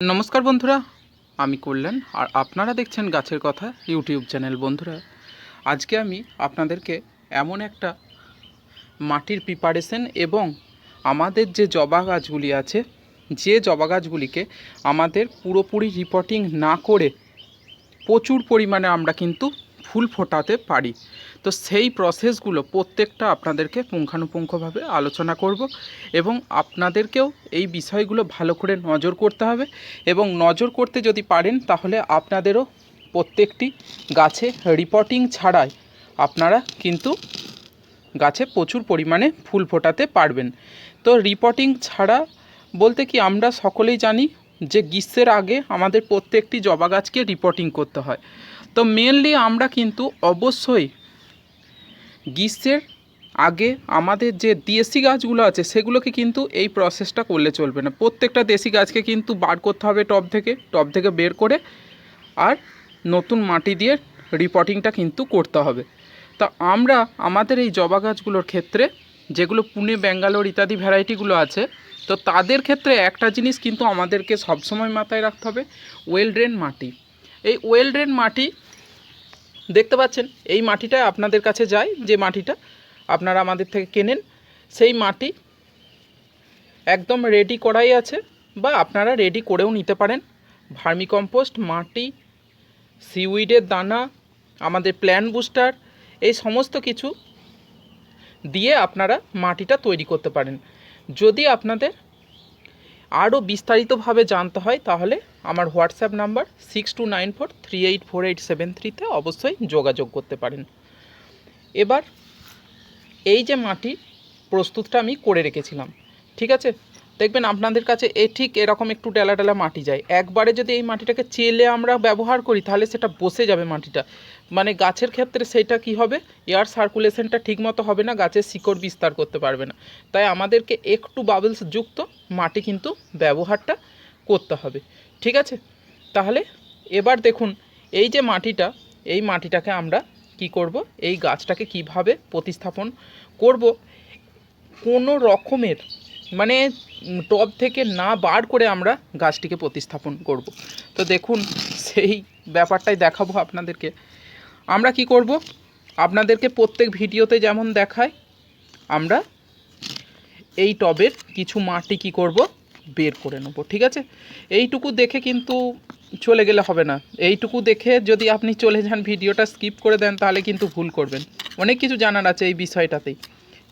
নমস্কার বন্ধুরা, আমি কল্যাণ, আর আপনারা দেখছেন গাছের কথা ইউটিউব চ্যানেল বন্ধুরা। আজকে আমি আপনাদেরকে এমন একটা মাটির প্রিপারেশন এবং আমাদের যে জবা গাছগুলি আছে, যে জবা গাছগুলিকে আমাদের পুরোপুরি রিপোর্টিং না করে প্রচুর পরিমাণে আমরা কিন্তু ফুল ফোটাতে পারি। তো সেই প্রসেসগুলো প্রত্যেকটা আপনাদেরকে পুঙ্খানুপুঙ্খভাবে আলোচনা করব এবং আপনাদেরকেও এই বিষয়গুলো ভালো করে নজর করতে হবে এবং নজর করতে যদি পারেন তাহলে আপনাদেরও প্রত্যেকটি গাছে রিপোর্টিং ছাড়াই আপনারা কিন্তু গাছে প্রচুর পরিমাণে ফুল ফোটাতে পারবেন। তো রিপোর্টিং ছাড়া বলতে কি আমরা সকলেই জানি যে গ্রীষ্মের আগে আমাদের প্রত্যেকটি জবা গাছকে রিপোর্টিং করতে হয়। তো মেনলি আমরা কিন্তু অবশ্যই গ্রীষ্মের আগে আমাদের যে দেশি গাছগুলো আছে, সেগুলোকে কিন্তু এই প্রসেসটা করলে চলবে না। প্রত্যেকটা দেশি গাছকে কিন্তু বার করতে হবে টব থেকে টব থেকে বের করে, আর নতুন মাটি দিয়ে রিপোর্টিংটা কিন্তু করতে হবে। তা আমরা আমাদের এই জবা গাছগুলোর ক্ষেত্রে যেগুলো পুনে, ব্যাঙ্গালোর ইত্যাদি ভ্যারাইটিগুলো আছে তো তাদের ক্ষেত্রে একটা জিনিস কিন্তু আমাদেরকে সবসময় মাথায় রাখতে হবে ওয়েল ড্রেন মাটি। এই ওয়েল ড্রেন মাটি, দেখতে পাচ্ছেন, এই মাটিটা আপনাদের কাছে যায়, যে মাটিটা আপনারা আমাদের থেকে কেনেন, সেই মাটি একদম রেডি করাই আছে বা আপনারা রেডি করেও নিতে পারেন। ভার্মিকম্পোস্ট মাটি সিউইডের দানা, আমাদের প্ল্যান বুস্টার এই সমস্ত কিছু দিয়ে আপনারা মাটিটা তৈরি করতে পারেন। যদি আপনাদের আরও বিস্তারিতভাবে জানতে হয়, তাহলে আমার WhatsApp number six two nine four three eight four eight seven থ্রিতে অবশ্যই যোগাযোগ করতে পারেন। এবার এই যে মাটি প্রস্তুতটা আমি করে রেখেছিলাম, ঠিক আছে? দেখবেন আপনাদের কাছে এ ঠিক এরকম একটু ডেলা ডেলা মাটি যায়। একবারে যদি এই মাটিটাকে চেলে আমরা ব্যবহার করি, তাহলে সেটা বসে যাবে মাটিটা। মানে গাছের ক্ষেত্রে সেটা কি হবে? এয়ার সার্কুলেশনটা ঠিকমতো হবে না, গাছের শিকড় বিস্তার করতে পারবে না। তাই আমাদেরকে একটু বাবলস যুক্ত মাটি কিন্তু ব্যবহারটা করতে হবে। ঠিক আছে? তাহলে এবার দেখুন, এই যে মাটিটা, এই মাটিটাকে আমরা কি করব? এই গাছটাকে কীভাবে প্রতিস্থাপন করব? কোনো রকমের মানে টব থেকে না বার করে আমরা গাছটিকে প্রতিস্থাপন করব। তো দেখুন, সেই ব্যাপারটাই দেখাবো আপনাদেরকে। আমরা কি করব? আপনাদেরকে প্রত্যেক ভিডিওতে যেমন দেখায়, আমরা এই টবের কিছু মাটি কি করব? বের করে নেব, ঠিক আছে? এইটুকু দেখে কিন্তু চলে গেলে হবে না। এইটুকু দেখে যদি আপনি চলে যান, ভিডিওটা স্কিপ করে দেন, তাহলে কিন্তু ভুল করবেন। অনেক কিছু জানার আছে এই বিষয়টাতেই।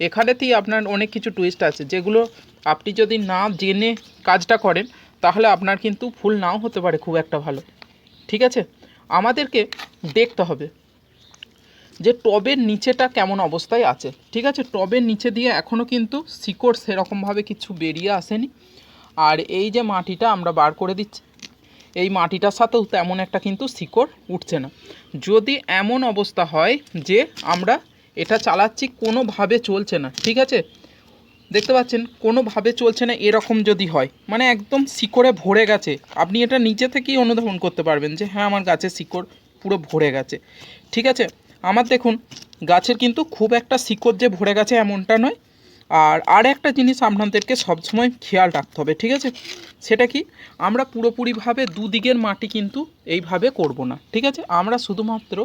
এখানেতেই আপনার অনেক কিছু টুইস্ট আছে, যেগুলো আপনি যদি না জেনে কাজটা করেন, তাহলে আপনার কিন্তু ফুল নাও হতে পারে খুব একটা ভালো। ঠিক আছে? আমাদেরকে দেখতে হবে যে টবের নিচেটা কেমন অবস্থায় আছে। ঠিক আছে? টবের নিচে দিয়ে এখনও কিন্তু শিকড় সেরকমভাবে কিছু বেরিয়ে আসেনি। আর এই যে মাটিটা আমরা বার করে দিচ্ছি, এই মাটিটার সাথেও তেমন একটা কিন্তু শিকড় উঠছে না। যদি এমন অবস্থা হয় যে আমরা এটা চালাচ্ছি কোনোভাবে চলছে না, ঠিক আছে? দেখতে পাচ্ছেন, কোনোভাবে চলছে না, এরকম যদি হয়। মানে একদম শিকড়ে ভরে গেছে। আপনি এটা নিচে থেকেই অনুধাবন করতে পারবেন যে হ্যাঁ আমার গাছের শিকড় পুরো ভরে গেছে। ঠিক আছে? আমার দেখুন, গাছের কিন্তু খুব একটা শিকড় যে ভরে গেছে এমনটা নয়। আর আর একটা জিনিস আপনাদেরকে সবসময় খেয়াল রাখতে হবে, ঠিক আছে? সেটা কি? আমরা পুরোপুরিভাবে দুদিকের মাটি কিন্তু এইভাবে করব না, ঠিক আছে? আমরা শুধুমাত্র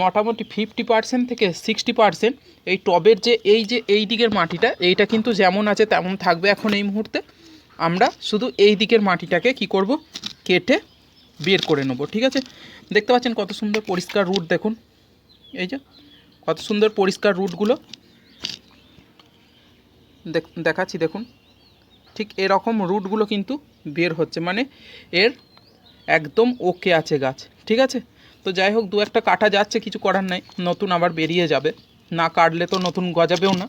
মোটামুটি ফিফটি পার্সেন্ট থেকে সিক্সটি পার্সেন্ট এই টবের যে, এই যে, এই দিকের মাটিটা, এইটা কিন্তু যেমন আছে তেমন থাকবে এখন এই মুহূর্তে। আমরা শুধু এই দিকের মাটিটাকে কি করব? কেটে বের করে নেব, ঠিক আছে? দেখতে পাচ্ছেন কত সুন্দর পরিষ্কার রুট দেখুন। এই যে, কত সুন্দর পরিষ্কার রুটগুলো। দেখাচ্ছি, দেখুন। ঠিক এরকম রুটগুলো কিন্তু বের হচ্ছে মানে এর একদম ওকে আছে গাছ, ঠিক আছে? তো যাই হোক, দু একটা কাটা যাচ্ছে, কিছু করার নাই, নতুন আবার বেরিয়ে যাবে। না কাটলে তো নতুন গজাবেও না,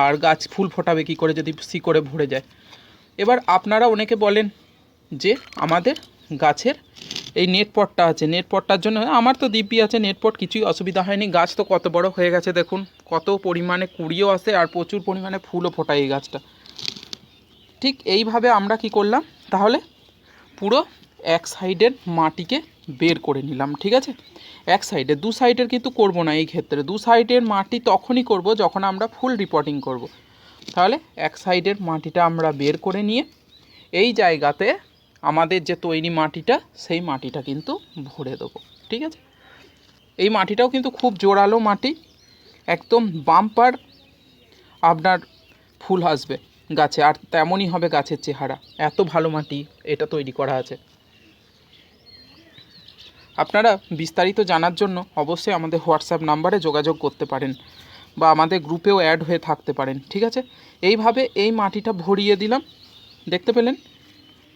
আর গাছ ফুল ফোটাবে কী করে যদি শিকড়ে ভরে যায়। এবার আপনারা অনেকে বলেন যে আমাদের গাছের এই নেট পটটা আছে। নেট পটটার জন্য আমার তো দিব্যি আছে নেট পট কিছুই অসুবিধা হয়নি। গাছ তো কত বড় হয়ে গেছে দেখুন। কত পরিমাণে কুড়িও আসে আর প্রচুর পরিমাণে ফুলও ফোটায় এই গাছটা। ঠিক এইভাবে আমরা কি করলাম? তাহলে পুরো এক সাইডের মাটিকে বের করে নিলাম, ঠিক আছে? এক সাইডে, দু সাইডের কিন্তু করব না এই ক্ষেত্রে। দু সাইডের মাটি তখনই করব যখন আমরা ফুল রিপোর্টিং করব। তাহলে এক সাইডের মাটিটা আমরা বের করে নিয়ে এই জায়গাতে আমাদের যে তৈরি মাটিটা, সেই মাটিটা কিন্তু ভরে দেবো, ঠিক আছে? এই মাটিটাও কিন্তু খুব জোরালো মাটি, একদম বাম্পার আপনার ফুল আসবে গাছে, আর তেমনই হবে গাছের চেহারা। এত ভালো মাটি এটা তৈরি করা আছে। আপনারা বিস্তারিত জানার জন্য অবশ্যই আমাদের হোয়াটসঅ্যাপ নাম্বারে যোগাযোগ করতে পারেন বা আমাদের গ্রুপেও অ্যাড হয়ে থাকতে পারেন, ঠিক আছে? এইভাবে এই মাটিটা ভরিয়ে দিলাম, দেখতে পেলেন?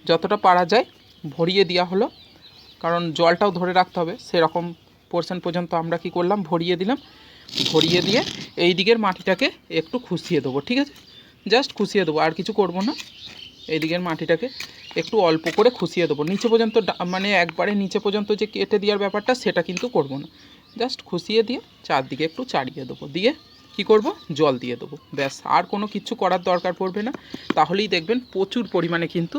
যতটা পারা যায় ভরিয়ে দেওয়া হলো। কারণ জলটাও ধরে রাখতে হবে, সেরকম পোর্শন পর্যন্ত আমরা কি করলাম? ভরিয়ে দিলাম। ভরিয়ে দিয়ে এই দিকের মাটিটাকে একটু খুশিয়ে দেবো, ঠিক আছে? জাস্ট খুশিয়ে দেবো, আর কিছু করব না। এই দিকের মাটিটাকে একটু অল্প করে খুশিয়ে দেবো। নিচে পর্যন্ত মানে একবারে নিচে পর্যন্ত যে কেটে দেওয়ার ব্যাপারটা, সেটা কিন্তু করব না। জাস্ট খুশিয়ে দিয়ে চারদিকে একটু চাড়িয়ে দেবো। দিয়ে কি করব? জল দিয়ে দেবো। ব্যাস, আর কোনো কিছু করার দরকার পড়বে না। তাহলেই দেখবেন প্রচুর পরিমাণে কিন্তু